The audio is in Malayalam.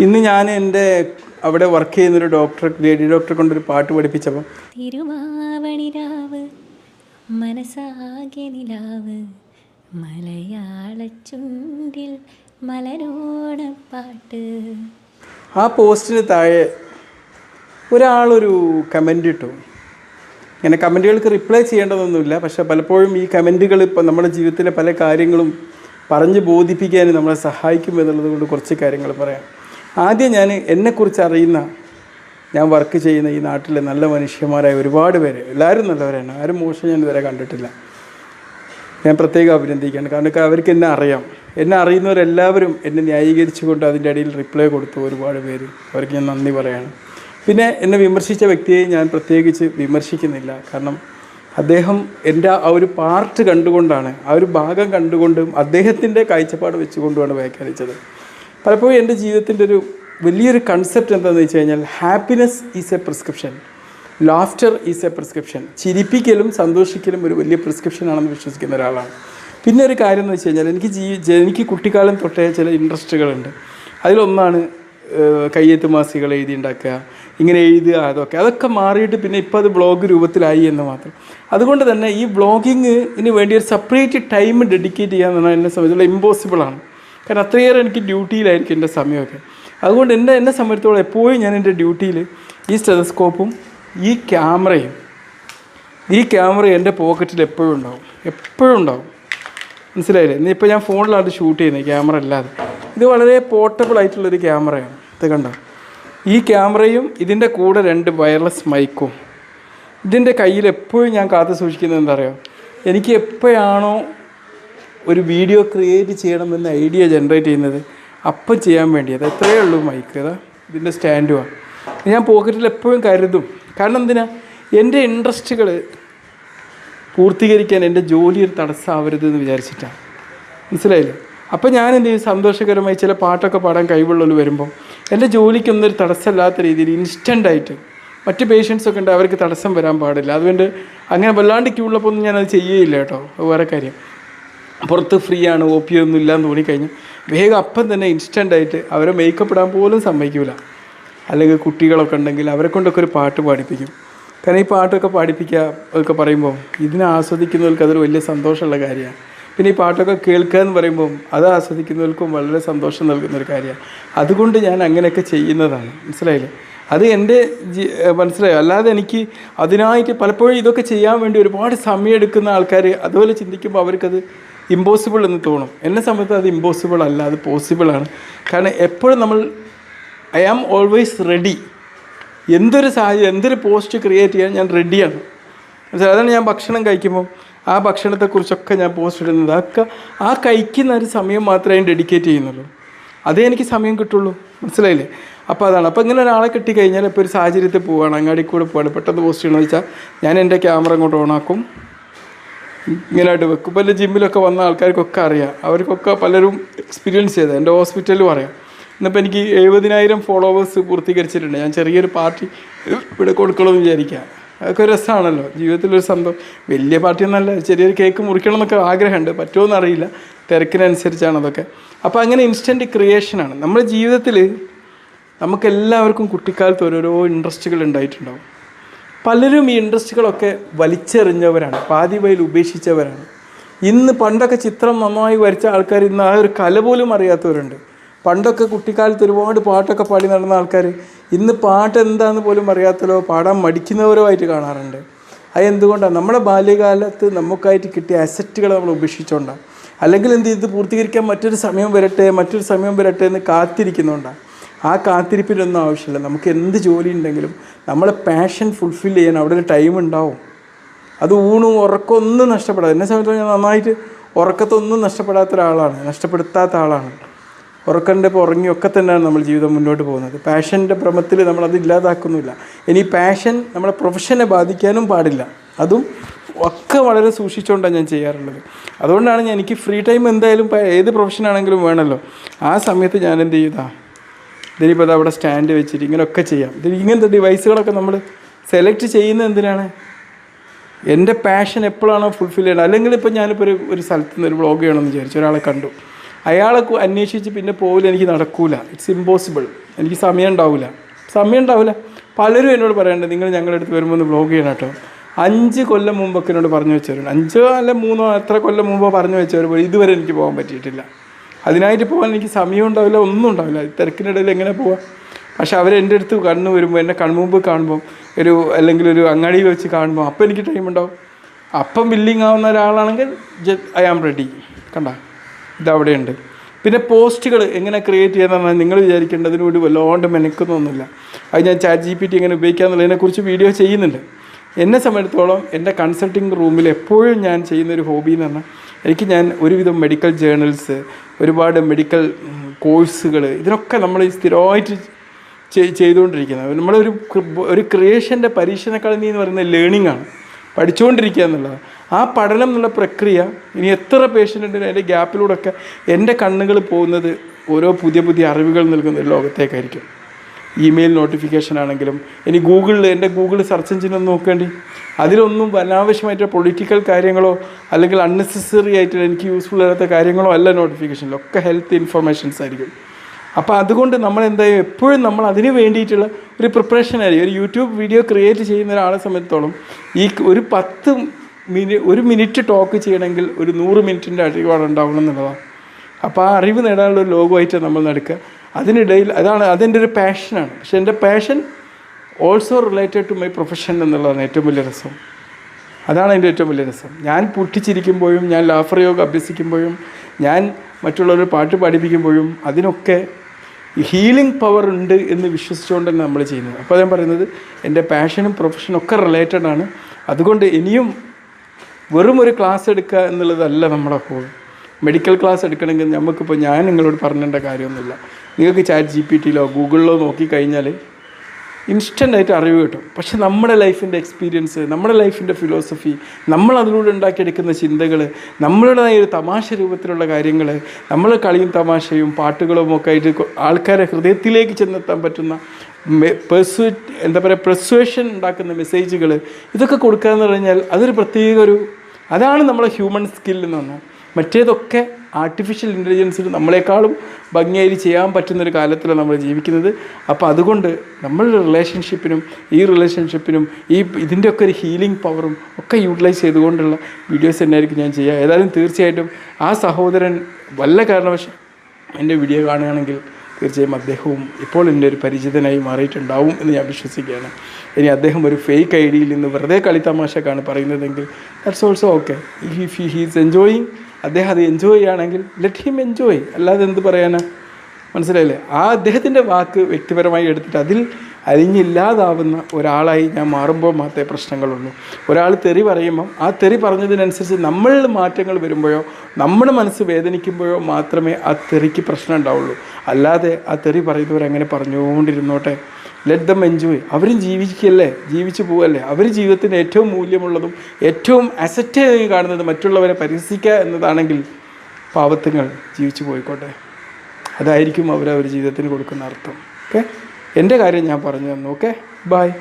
ഇന്ന് ഞാൻ എന്റെ അവിടെ വർക്ക് ചെയ്യുന്ന ഒരു ഡോക്ടർ ലേഡി ഡോക്ടറെ കൊണ്ടൊരു പാട്ട് പഠിപ്പിച്ചപ്പോൾ തിരുവാവണിരാവ് മനസ്സാകെ നിലാവ് മലയാളച്ചുണ്ടിൽ മലരോണപ്പാട്ട് ആ പോസ്റ്റിന് താഴെ ഒരാളൊരു കമന്റ് ഇട്ടു. ഇങ്ങനെ കമന്റുകൾക്ക് റിപ്ലൈ ചെയ്യേണ്ടതൊന്നുമില്ല പക്ഷെ പലപ്പോഴും ഈ കമന്റുകൾ ഇപ്പോൾ നമ്മുടെ ജീവിതത്തിലെ പല കാര്യങ്ങളും പറഞ്ഞ് ബോധിപ്പിക്കാനും നമ്മളെ സഹായിക്കും എന്നുള്ളത് കൊണ്ട് കുറച്ച് കാര്യങ്ങൾ പറയാം. ആദ്യം ഞാൻ എന്നെക്കുറിച്ച് അറിയുന്ന ഞാൻ വർക്ക് ചെയ്യുന്ന ഈ നാട്ടിലെ നല്ല മനുഷ്യന്മാരായ ഒരുപാട് പേര് എല്ലാവരും നല്ലവരാണ്. ആരും മോശം ഞാൻ ഇതുവരെ കണ്ടിട്ടില്ല. ഞാൻ പ്രത്യേകം അഭിനന്ദിക്കുകയാണ്. കാരണം അവർക്ക് എന്നെ അറിയാം. എന്നെ അറിയുന്നവരെല്ലാവരും എന്നെ ന്യായീകരിച്ചുകൊണ്ട് അതിന്റെ ഇടയിൽ റിപ്ലൈ കൊടുത്തു ഒരുപാട് പേര്. അവർക്ക് ഞാൻ നന്ദി പറയാണ്. പിന്നെ എന്നെ വിമർശിച്ച വ്യക്തിയെ ഞാൻ പ്രത്യേകിച്ച് വിമർശിക്കുന്നില്ല. കാരണം അദ്ദേഹം എന്റെ ആ ഒരു പാർട്ട് കണ്ടുകൊണ്ടാണ് ആ ഒരു ഭാഗം കണ്ടുകൊണ്ടും അദ്ദേഹത്തിന്റെ കാഴ്ചപ്പാട് വെച്ചുകൊണ്ടുമാണ് വ്യാഖ്യാനിച്ചത്. പലപ്പോഴും എന്റെ ജീവിതത്തിന്റെ ഒരു വലിയൊരു കൺസെപ്റ്റ് എന്താണെന്ന് വെച്ച് കഴിഞ്ഞാൽ happiness is a prescription laughter is a prescription ചിരിപ്പിക്കലും സന്തോഷിക്കലും ഒരു വലിയ പ്രിസ്ക്രിപ്ഷൻ ആണെന്ന് വിശ്വസിക്കുന്ന ഒരാളാണ്. പിന്നെ ഒരു കാര്യം എന്ന് വെച്ച് കഴിഞ്ഞാൽ എനിക്ക് ജീ എനിക്ക് കുട്ടിക്കാലം തൊട്ടേ ചില ഇൻട്രസ്റ്റുകളുണ്ട് അതിലൊന്നാണ് കയ്യെത്ത് മാസികൾ എഴുതി ഉണ്ടാക്കുക ഇങ്ങനെ എഴുതുക അതൊക്കെ. അതൊക്കെ മാറിയിട്ട് പിന്നെ ഇപ്പോൾ അത് ബ്ലോഗ് രൂപത്തിലായി എന്ന് മാത്രം. അതുകൊണ്ട് തന്നെ ഈ ബ്ലോഗിങ്ങിന് വേണ്ടി ഒരു സെപ്പറേറ്റ് ടൈം ഡെഡിക്കേറ്റ് ചെയ്യുക പറഞ്ഞാൽ എന്നെ സംബന്ധിച്ചുള്ള ഇമ്പോസിബിളാണ് കാരണം അത്രയേറെ എനിക്ക് ഡ്യൂട്ടിയിലായിരിക്കും എന്റെ സമയമൊക്കെ. അതുകൊണ്ട് എന്റെ എന്നെ സംബന്ധിച്ചോളം എപ്പോഴും ഞാൻ എന്റെ ഡ്യൂട്ടിയിൽ ഈ സ്റ്റെതസ്കോപ്പും ഈ ക്യാമറയും ഈ ക്യാമറ എന്റെ പോക്കറ്റിൽ എപ്പോഴും ഉണ്ടാവും. എപ്പോഴും ഉണ്ടാവും. മനസ്സിലായില്ലേ? ഇന്ന് ഇപ്പോൾ ഞാൻ ഫോണിലാണ് ഷൂട്ട് ചെയ്യുന്നത് ക്യാമറ അല്ലാതെ. ഇത് വളരെ പോർട്ടബിൾ ആയിട്ടുള്ളൊരു ക്യാമറയാണ്. ഇത് കണ്ടോ? ഈ ക്യാമറയും ഇതിന്റെ കൂടെ രണ്ട് വയർലെസ് മൈക്കും. ഇതിന്റെ കയ്യിൽ എപ്പോഴും ഞാൻ കാത്തു സൂക്ഷിക്കുന്നത് എന്താ പറയുക എനിക്ക് എപ്പോഴാണോ ഒരു വീഡിയോ ക്രിയേറ്റ് ചെയ്യണമെന്ന ഐഡിയ ജനറേറ്റ് ചെയ്യുന്നത് അപ്പം ചെയ്യാൻ വേണ്ടി അത് എത്രയേ ഉള്ളൂ മൈക്ക് അതാ ഇതിന്റെ സ്റ്റാൻഡുമാണ് ഞാൻ പോക്കറ്റിൽ എപ്പോഴും കരുതും. കാരണം എന്തിനാ? എന്റെ ഇൻട്രസ്റ്റുകൾ പൂർത്തീകരിക്കാൻ എന്റെ ജോലി ഒരു തടസ്സമാവരുത് എന്ന് വിചാരിച്ചിട്ടാണ് മനസ്സിലായില്ലേ? അപ്പോൾ ഞാൻ എന്ത് ചെയ്യും? സന്തോഷകരമായി ചില പാട്ടൊക്കെ പാടാൻ കഴിവുള്ളവർ വരുമ്പോൾ എന്റെ ജോലിക്കൊന്നും ഒരു തടസ്സമില്ലാത്ത രീതിയിൽ ഇൻസ്റ്റന്റായിട്ട് മറ്റ് പേഷ്യൻസൊക്കെ ഉണ്ട് അവർക്ക് തടസ്സം വരാൻ പാടില്ല. അതുകൊണ്ട് അങ്ങനെ വല്ലാണ്ട് ക്യൂ ഉള്ളപ്പോൾ ഒന്നും ഞാനത് ചെയ്യുകയില്ല കേട്ടോ. വേറെ കാര്യം. പുറത്ത് ഫ്രീ ആണ് ഒ പി ഒന്നും ഇല്ലാന്ന് തോന്നിക്കഴിഞ്ഞാൽ വേഗം അപ്പം തന്നെ ഇൻസ്റ്റന്റായിട്ട് അവരെ മേക്കപ്പ് ഇടാൻ പോലും സമ്മതിക്കില്ല അല്ലെങ്കിൽ കുട്ടികളൊക്കെ ഉണ്ടെങ്കിൽ അവരെ കൊണ്ടൊക്കെ ഒരു പാട്ട് പാടിപ്പിക്കും. കാരണം ഈ പാട്ടൊക്കെ പാടിപ്പിക്കുക ഒക്കെ പറയുമ്പോൾ ഇതിനെ ആസ്വദിക്കുന്നവർക്ക് അതൊരു വലിയ സന്തോഷമുള്ള കാര്യമാണ്. പിന്നെ ഈ പാട്ടൊക്കെ കേൾക്കുക എന്ന് പറയുമ്പോൾ അത് ആസ്വദിക്കുന്നവർക്കും വളരെ സന്തോഷം നൽകുന്ന ഒരു കാര്യമാണ്. അതുകൊണ്ട് ഞാൻ അങ്ങനെയൊക്കെ ചെയ്യുന്നതാണ്. മനസ്സിലായില്ലേ? അത് എന്റെ മനസ്സിലായോ. അല്ലാതെ എനിക്ക് അതിനായിട്ട് പലപ്പോഴും ഇതൊക്കെ ചെയ്യാൻ വേണ്ടി ഒരുപാട് സമയം എടുക്കുന്ന ആൾക്കാർ അതുപോലെ ചിന്തിക്കുമ്പോൾ അവർക്കത് ഇമ്പോസിബിൾ എന്ന് തോന്നും. എന്നെ സംബന്ധിച്ച് അത് ഇമ്പോസിബിൾ അല്ല അത് പോസിബിളാണ് കാരണം എപ്പോഴും നമ്മൾ ഐ ആം ഓൾവേസ് റെഡി എന്തൊരു സാഹചര്യം എന്തൊരു പോസ്റ്റ് ക്രിയേറ്റ് ചെയ്യാൻ ഞാൻ റെഡിയാണ് മനസ്സിലായോ? അതാണ് ഞാൻ ഭക്ഷണം കഴിക്കുമ്പോൾ ആ ഭക്ഷണത്തെക്കുറിച്ചൊക്കെ ഞാൻ പോസ്റ്റ് ഇടുന്നത്. അതൊക്കെ ആ കഴിക്കുന്ന ഒരു സമയം മാത്രമേ ഞാൻ ഡെഡിക്കേറ്റ് ചെയ്യുന്നുള്ളൂ. അതേ എനിക്ക് സമയം കിട്ടുള്ളൂ. മനസ്സിലായില്ലേ? അപ്പോൾ അതാണ്. അപ്പോൾ ഇങ്ങനെ ഒരാളെ കിട്ടിക്കഴിഞ്ഞാൽ ഇപ്പോൾ ഒരു സാഹചര്യത്തിൽ പോവുകയാണ് അങ്ങാടി കൂടെ പോവാണ്. പെട്ടെന്ന് പോസ്റ്റ് ചെയ്യണമെന്ന് വെച്ചാൽ ഞാൻ എന്റെ ക്യാമറ അങ്ങോട്ട് ഓണാക്കും ഇങ്ങനെയായിട്ട് വെക്കും. എന്റെ ജിമ്മിലൊക്കെ വന്ന ആൾക്കാർക്കൊക്കെ അറിയാം. അവർക്കൊക്കെ പലരും എക്സ്പീരിയൻസ് ചെയ്തത് എന്റെ ഹോസ്പിറ്റലിലും അറിയാം. ഇന്നിപ്പോൾ എനിക്ക് എഴുപതിനായിരം ഫോളോവേഴ്സ് പൂർത്തീകരിച്ചിട്ടുണ്ട്. ഞാൻ ചെറിയൊരു പാർട്ടി ഇവിടെ കൊടുക്കണമെന്ന് വിചാരിക്കുക അതൊക്കെ ഒരു രസമാണല്ലോ. ജീവിതത്തിലൊരു സംഭവം. വലിയ പാർട്ടി പാർട്ടിയൊന്നല്ല ചെറിയൊരു കേക്ക് മുറിക്കണം എന്നൊക്കെ ആഗ്രഹമുണ്ട്. പറ്റുമോ എന്നറിയില്ല തിരക്കിനനുസരിച്ചാണ് അതൊക്കെ. അപ്പോൾ അങ്ങനെ ഇൻസ്റ്റന്റ് ക്രിയേഷനാണ് നമ്മുടെ ജീവിതത്തിൽ നമുക്കെല്ലാവർക്കും കുട്ടിക്കാലത്ത് ഓരോരോ ഇൻട്രസ്റ്റുകൾ ഉണ്ടായിട്ടുണ്ടാവും. പലരും ഈ ഇൻട്രസ്റ്റുകളൊക്കെ വലിച്ചെറിഞ്ഞവരാണ് പാതി വയൽ ഉപേക്ഷിച്ചവരാണ്. ഇന്ന് പണ്ടൊക്കെ ചിത്രം നന്നായി വരച്ച ആൾക്കാർ ഇന്ന് ആ ഒരു കല പോലും അറിയാത്തവരുണ്ട്. പണ്ടൊക്കെ കുട്ടിക്കാലത്ത് ഒരുപാട് പാട്ടൊക്കെ പാടി നടന്ന ആൾക്കാർ ഇന്ന് പാട്ട് എന്താണെന്ന് പോലും അറിയാത്തല്ലോ പാടാൻ മടിക്കുന്നവരോ ആയിട്ട് കാണാറുണ്ട്. അതെന്തുകൊണ്ടാണ് നമ്മുടെ ബാല്യകാലത്ത് നമുക്കായിട്ട് കിട്ടിയ അസറ്റുകൾ നമ്മൾ ഉപേക്ഷിച്ചുകൊണ്ടാണ് അല്ലെങ്കിൽ എന്ത് ഇത് പൂർത്തീകരിക്കാൻ മറ്റൊരു സമയം വരട്ടെ മറ്റൊരു സമയം വരട്ടെ എന്ന് കാത്തിരിക്കുന്നുണ്ടാണ് ആ കാത്തിരിപ്പിനൊന്നും ആവശ്യമില്ല. നമുക്ക് എന്ത് ജോലി ഉണ്ടെങ്കിലും നമ്മളെ പാഷൻ ഫുൾഫിൽ ചെയ്യാൻ അവിടെ ഒരു ടൈം ഉണ്ടാവും. അത് ഊണും ഉറക്കവും ഒന്നും നഷ്ടപ്പെടാതെ എന്നെ സംബന്ധിച്ച് ഞാൻ നന്നായിട്ട് ഉറക്കത്തൊന്നും നഷ്ടപ്പെടാത്ത ഒരാളാണ് നഷ്ടപ്പെടുത്താത്ത ആളാണ്. ഉറക്കന്റെ ഇപ്പോൾ ഉറങ്ങിയൊക്കെ തന്നെയാണ് നമ്മൾ ജീവിതം മുന്നോട്ട് പോകുന്നത്. പാഷന്റെ ഭ്രമത്തിൽ നമ്മൾ അത് ഇല്ലാതാക്കുന്നില്ല. ഇനി പാഷൻ നമ്മളെ പ്രൊഫഷനെ ബാധിക്കാനും പാടില്ല. അതും ഒക്കെ വളരെ സൂക്ഷിച്ചുകൊണ്ടാണ് ഞാൻ ചെയ്യാറുള്ളത്. അതുകൊണ്ടാണ് ഞാൻ എനിക്ക് ഫ്രീ ടൈം എന്തായാലും ഏത് പ്രൊഫഷനാണെങ്കിലും വേണമല്ലോ. ആ സമയത്ത് ഞാൻ എന്ത് ചെയ്താ ഇതിനിപ്പോൾ അവിടെ സ്റ്റാൻഡ് വെച്ചിട്ട് ഇങ്ങനെയൊക്കെ ചെയ്യാം. ഇതിന് ഇങ്ങനത്തെ ഡിവൈസുകളൊക്കെ നമ്മൾ സെലക്ട് ചെയ്യുന്നത് എന്തിനാണ്? എന്റെ പാഷൻ എപ്പോഴാണോ ഫുൾഫിൽ ചെയ്യണം അല്ലെങ്കിൽ ഇപ്പോൾ ഞാനിപ്പോൾ ഒരു ഒരു സ്ഥലത്ത് നിന്ന് ഒരു വ്ളോഗ് ചെയ്യണമെന്ന് വിചാരിച്ചു. ഒരാളെ കണ്ടു. അയാളെ അന്വേഷിച്ച് പിന്നെ പോകില്ല എനിക്ക് നടക്കൂല. ഇറ്റ്സ് ഇമ്പോസിബിൾ എനിക്ക് സമയം ഉണ്ടാവില്ല സമയം ഉണ്ടാവില്ല പലരും എന്നോട് പറയണ്ടേ നിങ്ങൾ ഞങ്ങളുടെ അടുത്ത് വരുമ്പോൾ ഒന്ന് ബ്ലോഗ് ചെയ്യണം കേട്ടോ. അഞ്ച് കൊല്ലം മുമ്പൊക്കെ എന്നോട് പറഞ്ഞു വെച്ചവരുണ്ട്. അഞ്ചോ അല്ല മൂന്നോ എത്ര കൊല്ലം മുമ്പോ പറഞ്ഞു വെച്ചവർ ഇതുവരെ എനിക്ക് പോകാൻ പറ്റിയിട്ടില്ല. അതിനായിട്ട് പോകാൻ എനിക്ക് സമയം ഉണ്ടാവില്ല ഒന്നും ഉണ്ടാവില്ല. തിരക്കിനിടയിൽ എങ്ങനെ പോവാം? പക്ഷെ അവർ എന്റെ അടുത്ത് കണ്ണു വരുമ്പോൾ എന്നെ കൺമുമ്പ് കാണുമ്പോൾ ഒരു അല്ലെങ്കിൽ ഒരു അങ്ങാടിയിൽ വെച്ച് കാണുമ്പോൾ അപ്പം എനിക്ക് ടൈം ഉണ്ടാവും. അപ്പം ബില്ലിങ് ആവുന്ന ഒരാളാണെങ്കിൽ ഐ ആം റെഡി കണ്ട? ഇതവിടെയുണ്ട് പിന്നെ പോസ്റ്റുകൾ എങ്ങനെ ക്രിയേറ്റ് ചെയ്യാന്ന് പറഞ്ഞാൽ നിങ്ങൾ വിചാരിക്കേണ്ടതിന് വേണ്ടി വല്ലാണ്ട് മെനക്കുന്നൊന്നുമില്ല അത് ഞാൻ ചാറ്റ് ജി പി ടി എങ്ങനെ ഉപയോഗിക്കാമെന്നുള്ളതിനെക്കുറിച്ച് വീഡിയോ ചെയ്യുന്നുണ്ട്. എന്നെ സംബന്ധിച്ചിടത്തോളം എന്റെ കൺസൾട്ടിങ് റൂമിൽ എപ്പോഴും ഞാൻ ചെയ്യുന്നൊരു ഹോബി എന്ന് പറഞ്ഞാൽ എനിക്ക് ഞാൻ ഒരുവിധം മെഡിക്കൽ ജേർണൽസ് ഒരുപാട് മെഡിക്കൽ കോഴ്സുകൾ ഇതിനൊക്കെ നമ്മൾ ഈ സ്ഥിരമായിട്ട് ചെയ്- ചെയ്തുകൊണ്ടിരിക്കുന്നത്. നമ്മളൊരു ഒരു ക്രിയേഷന്റെ പരീക്ഷണക്കളനി എന്ന് പറയുന്നത് ലേണിംഗ് ആണ്. പഠിച്ചുകൊണ്ടിരിക്കുക എന്നുള്ളത് ആ പഠനം എന്നുള്ള പ്രക്രിയ ഇനി എത്ര പേഷ്യന്റുണ്ടെങ്കിലും അതിന്റെ ഗ്യാപ്പിലൂടെയൊക്കെ എന്റെ കണ്ണുകൾ പോകുന്നത് ഓരോ പുതിയ പുതിയ അറിവുകൾ നൽകുന്ന ഒരു ലോകത്തേക്കായിരിക്കും. ഇമെയിൽ നോട്ടിഫിക്കേഷൻ ആണെങ്കിലും ഇനി ഗൂഗിളിൽ എന്റെ ഗൂഗിൾ സെർച്ച് എഞ്ചിൻ ഒന്ന് നോക്കേണ്ടി. അതിലൊന്നും അനാവശ്യമായിട്ട് പൊളിറ്റിക്കൽ കാര്യങ്ങളോ അല്ലെങ്കിൽ അൺനെസസറി ആയിട്ട് എനിക്ക് യൂസ്ഫുൾ അല്ലാത്ത കാര്യങ്ങളോ അല്ല നോട്ടിഫിക്കേഷനിൽ ഒക്കെ ഹെൽത്ത് ഇൻഫർമേഷൻസ് ആയിരിക്കും. അപ്പോൾ അതുകൊണ്ട് നമ്മൾ എന്തായാലും എപ്പോഴും നമ്മൾ അതിന് വേണ്ടിയിട്ടുള്ള ഒരു പ്രിപ്പറേഷൻ ആയിരിക്കും. ഒരു യൂട്യൂബ് വീഡിയോ ക്രിയേറ്റ് ചെയ്യുന്ന ഒരാളെ സംബന്ധിച്ചോളം ഈ ഒരു പത്ത് മിനി ഒരു മിനിറ്റ് ടോക്ക് ചെയ്യണമെങ്കിൽ ഒരു നൂറ് മിനിറ്റിന്റെ അറിവാണ് ഉണ്ടാവണം എന്നുള്ളതാണ്. അപ്പോൾ ആ അറിവ് നേടാനുള്ള ഒരു ലോകമായിട്ട് നമ്മൾ നടക്കുക. അതിനിടയിൽ അതാണ് അതെന്റെ ഒരു പാഷനാണ് പക്ഷെ എന്റെ passion also related to my profession എന്നുള്ളതാണ് ഏറ്റവും വലിയ രസം. അതാണ് എന്റെ ഏറ്റവും വലിയ രസം. ഞാൻ പൊട്ടിച്ചിരിക്കുമ്പോഴും ഞാൻ ലാഫർ യോഗ അഭ്യസിക്കുമ്പോഴും ഞാൻ മറ്റുള്ളവർ പാട്ട് പഠിപ്പിക്കുമ്പോഴും അതിനൊക്കെ ഹീലിംഗ് പവർ ഉണ്ട് എന്ന് വിശ്വസിച്ചുകൊണ്ടാണ് നമ്മൾ ചെയ്യുന്നത്. അപ്പോൾ ഞാൻ പറയുന്നത് എന്റെ പാഷനും പ്രൊഫഷനും ഒക്കെ റിലേറ്റഡ് ആണ്. അതുകൊണ്ട് ഇനിയും വെറും ഒരു ക്ലാസ് എടുക്കുക എന്നുള്ളതല്ല നമ്മുടെ മെഡിക്കൽ ക്ലാസ് എടുക്കണമെങ്കിൽ നമുക്കിപ്പോൾ ഞാൻ നിങ്ങളോട് പറഞ്ഞേണ്ട കാര്യമൊന്നുമില്ല. നിങ്ങൾക്ക് ചാറ്റ് ജി പി ടിയിലോ ഗൂഗിളിലോ നോക്കിക്കഴിഞ്ഞാൽ ഇൻസ്റ്റന്റായിട്ട് അറിവ് കിട്ടും. പക്ഷെ നമ്മുടെ ലൈഫിന്റെ എക്സ്പീരിയൻസ് നമ്മുടെ ലൈഫിന്റെ ഫിലോസഫി നമ്മൾ അതിലൂടെ ഉണ്ടാക്കിയെടുക്കുന്ന ചിന്തകൾ നമ്മളുടേതായ ഒരു തമാശ രൂപത്തിലുള്ള കാര്യങ്ങൾ നമ്മൾ കളിയും തമാശയും പാട്ടുകളും ഒക്കെ ആയിട്ട് ആൾക്കാരെ ഹൃദയത്തിലേക്ക് ചെന്നെത്താൻ പറ്റുന്ന പെർസു എന്താ പറയുക പ്രസുവേഷൻ ഉണ്ടാക്കുന്ന മെസ്സേജുകൾ ഇതൊക്കെ കൊടുക്കുക എന്ന് പറഞ്ഞാൽ അതൊരു പ്രത്യേക ഒരു അതാണ് നമ്മളെ ഹ്യൂമൻ സ്കിൽ എന്ന് പറഞ്ഞാൽ. മറ്റേതൊക്കെ ആർട്ടിഫിഷ്യൽ ഇന്റലിജൻസിൽ നമ്മളെക്കാളും ഭംഗിയായി ചെയ്യാൻ പറ്റുന്നൊരു കാലത്തിലാണ് നമ്മൾ ജീവിക്കുന്നത്. അപ്പോൾ അതുകൊണ്ട് നമ്മളുടെ റിലേഷൻഷിപ്പിനും ഈ റിലേഷൻഷിപ്പിനും ഈ ഇതിന്റെയൊക്കെ ഒരു ഹീലിംഗ് പവറും ഒക്കെ യൂട്ടിലൈസ് ചെയ്തുകൊണ്ടുള്ള വീഡിയോസ് തന്നെയായിരിക്കും ഞാൻ ചെയ്യുക. ഏതായാലും തീർച്ചയായിട്ടും ആ സഹോദരൻ വല്ല കാരണവശ എന്റെ വീഡിയോ കാണുകയാണെങ്കിൽ തീർച്ചയായും അദ്ദേഹവും ഇപ്പോൾ എന്റെ ഒരു പരിചിതനായി മാറിയിട്ടുണ്ടാവും എന്ന് ഞാൻ വിശ്വസിക്കുകയാണ്. ഇനി അദ്ദേഹം ഒരു ഫേക്ക് ഐ ഡിയിൽ നിന്ന് വെറുതെ കളിത്തമാശക്കാണ് പറയുന്നതെങ്കിൽ that's also okay if he's enjoying അദ്ദേഹം അത് എൻജോയ് ചെയ്യുകയാണെങ്കിൽ ലെറ്റ് ഹിം എൻജോയ് അല്ലാതെ എന്ത് പറയാനാ? മനസ്സിലായില്ലേ? ആ അദ്ദേഹത്തിന്റെ വാക്ക് വ്യക്തിപരമായി എടുത്തിട്ട് അതിൽ അലിഞ്ഞില്ലാതാവുന്ന ഒരാളായി ഞാൻ മാറുമ്പോൾ മാത്രമേ പ്രശ്നങ്ങളുള്ളൂ. ഒരാൾ തെറി പറയുമ്പം ആ തെറി പറഞ്ഞതിനനുസരിച്ച് നമ്മളിൽ മാറ്റങ്ങൾ വരുമ്പോഴോ നമ്മുടെ മനസ്സ് വേദനിക്കുമ്പോഴോ മാത്രമേ ആ തെറിക്ക് പ്രശ്നം ഉണ്ടാവുള്ളൂ. അല്ലാതെ ആ തെറി പറയുന്നവരങ്ങനെ പറഞ്ഞുകൊണ്ടിരുന്നോട്ടെ? ലെറ്റ് ദം എൻജോയ് അവരും ജീവിക്കല്ലേ ജീവിച്ചു പോവല്ലേ അവർ ജീവിതത്തിന് ഏറ്റവും മൂല്യമുള്ളതും ഏറ്റവും അസറ്റായി കാണുന്നത് മറ്റുള്ളവരെ പരിഹസിക്കുക എന്നതാണെങ്കിൽ പാവത്തുങ്ങൾ ജീവിച്ചു പോയിക്കോട്ടെ. അതായിരിക്കും അവർ ജീവിതത്തിന് കൊടുക്കുന്ന അർത്ഥം. ഓക്കെ എന്റെ കാര്യം ഞാൻ പറഞ്ഞു തന്നു. Okay bye